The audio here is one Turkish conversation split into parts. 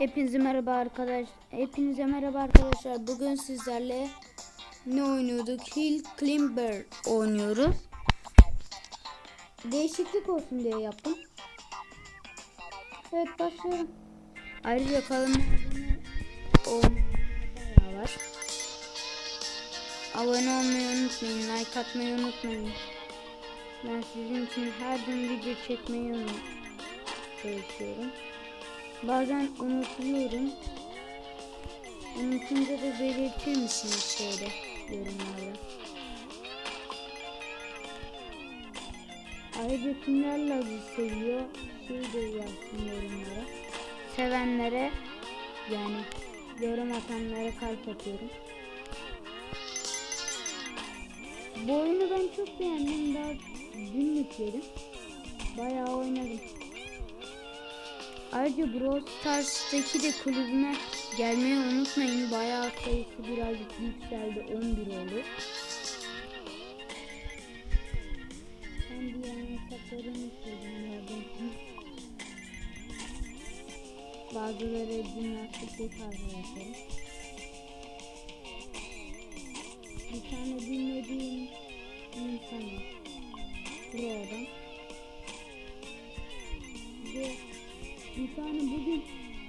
Hepinize merhaba arkadaş. Hepinize merhaba arkadaşlar. Bugün sizlerle ne oynuyorduk? Hill Climber oynuyoruz. Değişiklik olsun diye yaptım. Evet başlıyorum. Ayrıca kalın var. Abone olmayı unutmayın. Like atmayı unutmayın. Ben sizin için her gün video çekmeyi çalışıyorum. Bazen unutuyorum. Unutunca da belirtir misiniz şöyle yorumlarda? Ayrıca kimler lazı seviyor? Şey de yazsın yorumlara. Sevenlere yani yorum atanlara kalp atıyorum. Bu oyunu ben çok beğendim. Daha dün yükledim. Bayağı oynadım. Ayrıca Brawl Stars'taki de kulübüme gelmeyi unutmayın. Bayağı sayısı birazcık yükseldi. 11 oldu. Ben bir yana hesaplarımı söyledim. Yardım. Bazıları jimnastik arkadaşlarım. Bir tane dinlediğim insan var. Bu bir bugün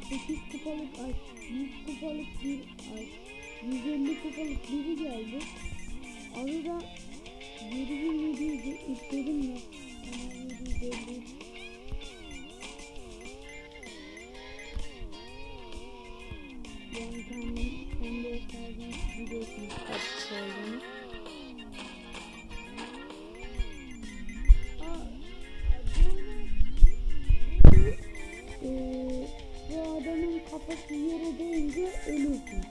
8 kupalık ay 100 kupalık bir ay 150 kupalık biri geldi. Adı da 7700 adamın kafası yere değince ölürsün.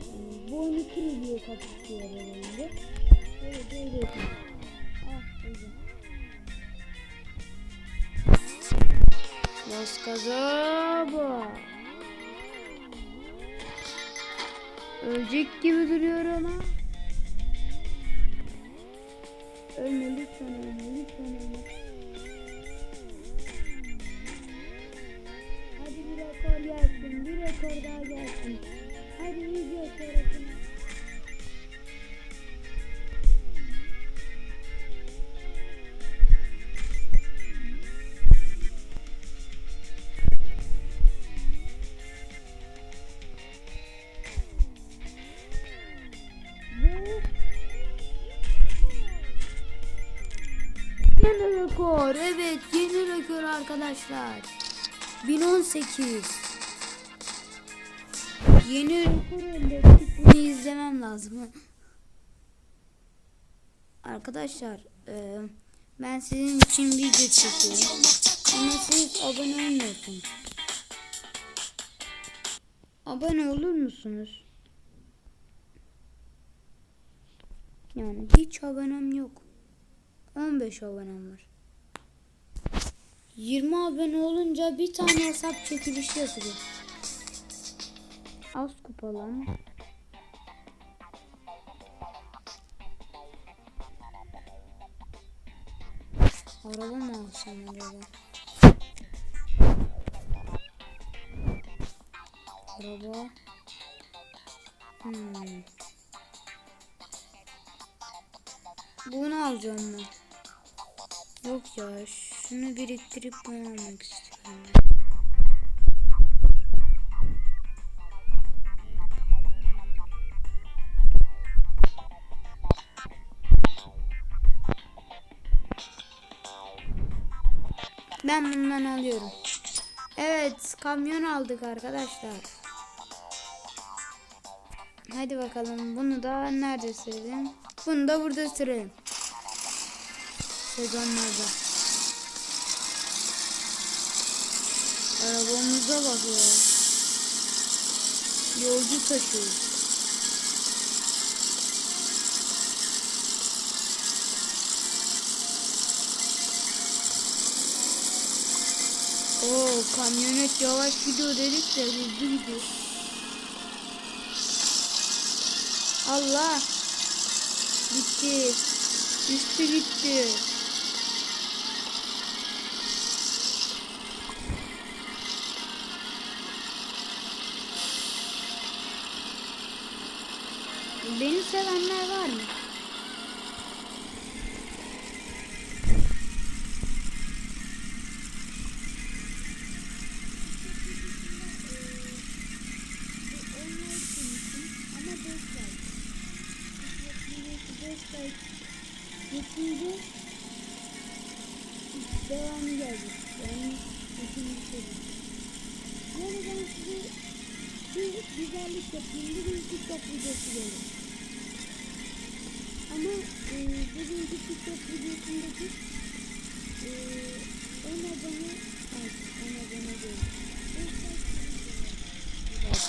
Ee, boynu kırılıyor kafası yere değince. Böyle de ölüyorsun. Ah öldüm. Los Cazaba. Ölecek gibi duruyor ama. Rekor. Evet yeni rekor arkadaşlar. 1018. Yeni rekor elde. Bunu izlemem lazım. Arkadaşlar e, ben sizin için video çekiyorum. Ama siz abone olmuyorsunuz. Abone olur musunuz? Yani hiç abonem yok. 15 abonem var. 20 abone olunca bir tane hesap çekilişi yapılıyor. Az kupalan. Araba mı alsam acaba? Araba. Hmm. Bunu alacağım ben. Yok ya şunu biriktirip bunu almak istiyorum. Ben bundan alıyorum. Evet kamyon aldık arkadaşlar. Hadi bakalım bunu da nerede sürelim? Bunu da burada sürelim. Sezonlarda. Arabamıza bak ya. Yolcu taşıyoruz. Oo kamyonet yavaş gidiyor dedik de hızlı gidiyor. Allah. Gitti. Üstü gitti. Beni sevenler var mı? Ama 5 like. 5 like. Geçince devamı gelecek. Yani ikinci seri. Yani ben size bir güzellik yapayım. TikTok videosu gelir. Ama e, bugünkü TikTok videosundaki e, 10 abone ay 10 abone değil. 5 like Güzel.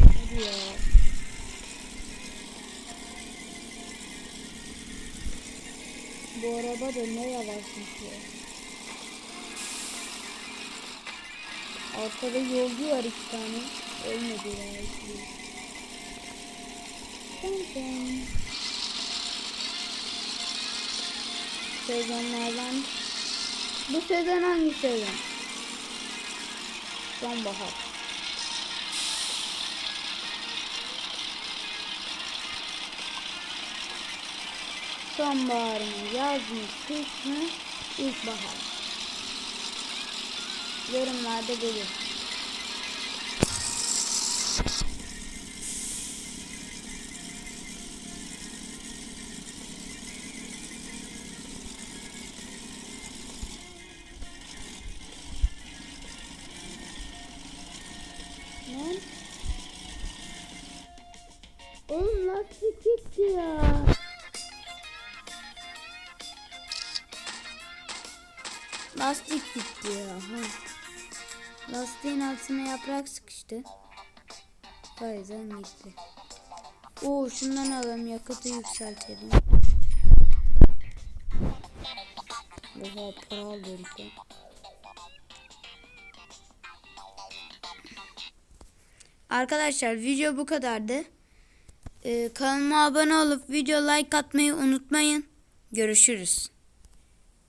Hadi ya. Bu araba da ne yavaşmış ya. Arkada yolcu var iki tane. Ölmedi ya. dın. Sezonlardan bu sezon hangi sezon? Sonbahar. Sonbahar mı, yaz mı, kış mı, ilkbahar. Yorumlarda belirtin. Oğlum gitti ya. Lastik gitti ya. Ha. Lastiğin altına yaprak sıkıştı. O yüzden gitti. Oo şundan alalım yakıtı yükseltelim. Oha para aldım ki. Arkadaşlar video bu kadardı. Ee, kanalıma abone olup video like atmayı unutmayın. Görüşürüz.